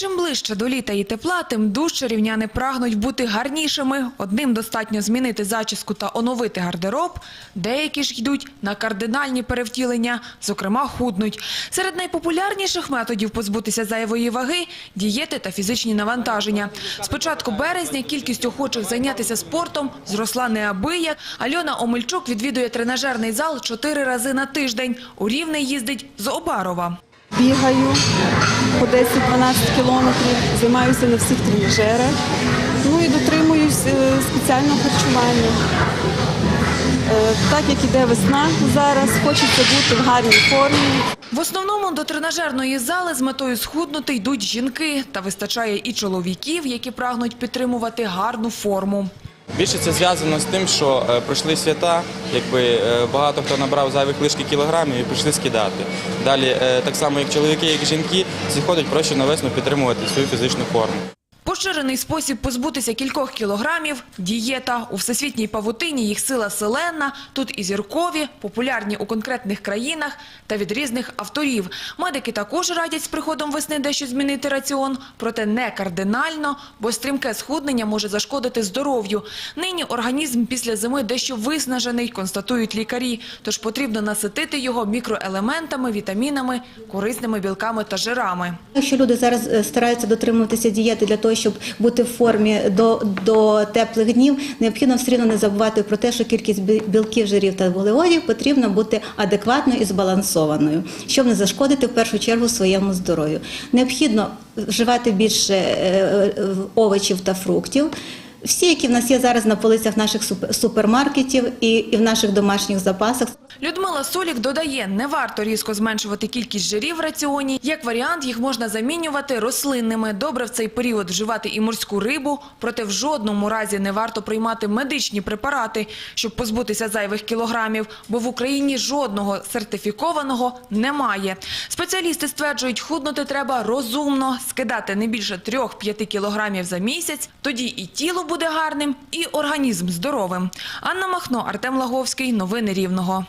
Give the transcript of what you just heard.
Чим ближче до літа і тепла, тим дужче рівняни прагнуть бути гарнішими. Одним достатньо змінити зачіску та оновити гардероб. Деякі ж йдуть на кардинальні перевтілення, зокрема худнуть. Серед найпопулярніших методів позбутися зайвої ваги – дієти та фізичні навантаження. З початку березня кількість охочих зайнятися спортом зросла неабияк. Альона Омельчук відвідує тренажерний зал чотири рази на тиждень. У Рівне їздить з Обарова. Бігаю по 10-12 кілометрів, займаюся на всіх тренажерах. Ну і дотримуюсь е, спеціального харчування. Е, Так як іде весна зараз, хочеться бути в гарній формі. В основному до тренажерної зали з метою схуднути йдуть жінки. Та вистачає і чоловіків, які прагнуть підтримувати гарну форму. Більше це зв'язано з тим, що е, пройшли свята, якби е, багато хто набрав зайвих лишки кілограмів і прийшли скидати. Далі, е, так само як чоловіки, як жінки, ходять проще на весну підтримувати свою фізичну форму. Поширений спосіб позбутися кількох кілограмів – дієта. У всесвітній павутині їх сила селена, тут і зіркові, популярні у конкретних країнах та від різних авторів. Медики також радять з приходом весни дещо змінити раціон, проте не кардинально, бо стрімке схуднення може зашкодити здоров'ю. Нині організм після зими дещо виснажений, констатують лікарі, тож потрібно наситити його мікроелементами, вітамінами, корисними білками та жирами. Якщо люди зараз е, стараються дотримуватися дієти для того, щоб бути в формі до, до теплих днів, необхідно все рівно не забувати про те, що кількість білків, жирів та вуглеводів потрібно бути адекватною і збалансованою, щоб не зашкодити в першу чергу своєму здоров'ю. Необхідно вживати більше е, е, овочів та фруктів. Всі, які в нас є зараз на полицях наших супер- супермаркетів і в наших домашніх запасах. Людмила Солік додає, не варто різко зменшувати кількість жирів в раціоні. Як варіант, їх можна замінювати рослинними. Добре в цей період вживати і морську рибу, проте в жодному разі не варто приймати медичні препарати, щоб позбутися зайвих кілограмів, бо в Україні жодного сертифікованого немає. Спеціалісти стверджують, худнути треба розумно, скидати не більше 3-5 кілограмів за місяць, тоді і тіло буде гарним, і організм здоровим. Анна Махно, Артем Лаговський. Новини Рівного.